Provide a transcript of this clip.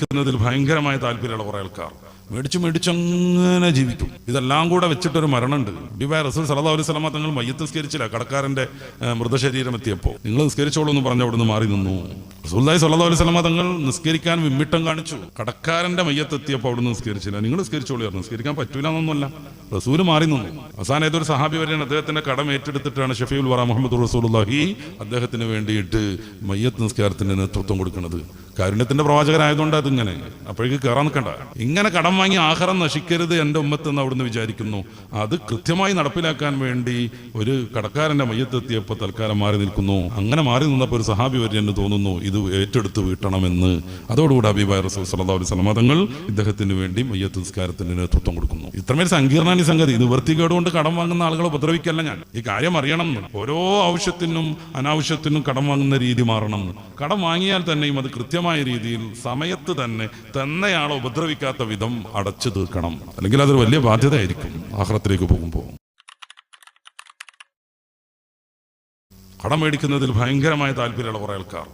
ക്കുന്നതിൽ ഭയങ്കരമായ താല്പര്യമുള്ള കുറെ ആൾക്കാർ. മേടിച്ച് മേടിച്ചങ്ങനെ ജീവിക്കും. ഇതെല്ലാം കൂടെ വെച്ചിട്ടൊരു മരണമുണ്ട്. ബിബായ് റസൂൽ സല്ലല്ലാഹു അലൈഹി സ്വലാമ തങ്ങൾ മയ്യത്ത് സ്കരിച്ചില്ല കടക്കാരന്റെ മൃതശരീരം എത്തിയപ്പോൾ നിങ്ങൾ സ്കരിച്ചോളൂ എന്ന് പറഞ്ഞ് അവിടുന്ന് മാറി നിന്നു. റസൂല്ലായി അലൈഹി വസല്ലം തങ്ങൾ നിസ്കരിക്കാൻ വിമ്മിട്ടം കാണിച്ചു. കടക്കാരന്റെ മയ്യത്തെത്തിയപ്പോൾ അവിടുന്ന് നിസ്കരിച്ചില്ല. നിങ്ങൾ നിസ്കരിച്ചോളൂ നിസ്കരിക്കാൻ പറ്റൂല എന്നൊന്നുമല്ല റസൂൽ മാറി നിന്നു. അവസാനം ഏതൊരു സഹാബി വരെയാണ് അദ്ദേഹത്തിന്റെ കടം ഏറ്റെടുത്തിട്ടാണ് ഷഫീഉൽ വറ മുഹമ്മദ് റസൂലുള്ളാഹി അദ്ദേഹത്തിന് വേണ്ടിയിട്ട് മയ്യത്ത് നിസ്കാരത്തിന് നേതൃത്വം കൊടുക്കുന്നത്. കാരുണ്യത്തിന്റെ പ്രവാചകരായതുകൊണ്ട് അതിങ്ങനെ. അപ്പോഴേക്ക് കയറാൻ നിൽക്കണ്ട. ഇങ്ങനെ കടം വാങ്ങി ആഹാരം നശിക്കരുത് എന്റെ ഉമ്മത്ത് എന്ന് അവിടുന്ന് വിചാരിക്കുന്നു. അത് കൃത്യമായി നടപ്പിലാക്കാൻ വേണ്ടി ഒരു കടക്കാരന്റെ മയ്യത്തെത്തിയപ്പോൾ തൽക്കാലം മാറി നിൽക്കുന്നു. അങ്ങനെ മാറി നിന്നപ്പോൾ ഒരു സഹാബി വരെ എന്ന് തോന്നുന്നു ഇത് ഏറ്റെടുത്ത് വീട്ടണമെന്ന് അതോടുകൂടി അബീബായ റസൂൽ സല്ലാ അലൈഹി വസല്ലം തങ്ങൾ ഇദ്ദേഹത്തിന് വേണ്ടി മയ്യത്ത് നിസ്കാരത്തിന് നേതൃത്വം കൊടുക്കുന്നു. ഇത്രമേൽ സങ്കീർണാനി സംഗതി. ഇത് വൃത്തികേട് കൊണ്ട് കടം വാങ്ങുന്ന ആളുകളെ ഉപദ്രവിക്കല്ല ഞാൻ. ഈ കാര്യം അറിയണം. ഓരോ ആവശ്യത്തിനും അനാവശ്യത്തിനും കടം വാങ്ങുന്ന രീതി മാറണം. കടം വാങ്ങിയാൽ തന്നെയും അത് കൃത്യമായ രീതിയിൽ സമയത്ത് തന്നെ തന്നെയാളെ ഉപദ്രവിക്കാത്ത വിധം അടച്ചു തീർക്കണം. അല്ലെങ്കിൽ അതൊരു വലിയ ബാധ്യതയായിരിക്കും. ആഹ്റത്തിലേക്ക് പോകുമ്പോൾ കടം മേടിക്കുന്നതിൽ ഭയങ്കരമായ താല്പര്യമുള്ള കുറെ ആൾക്കാർ.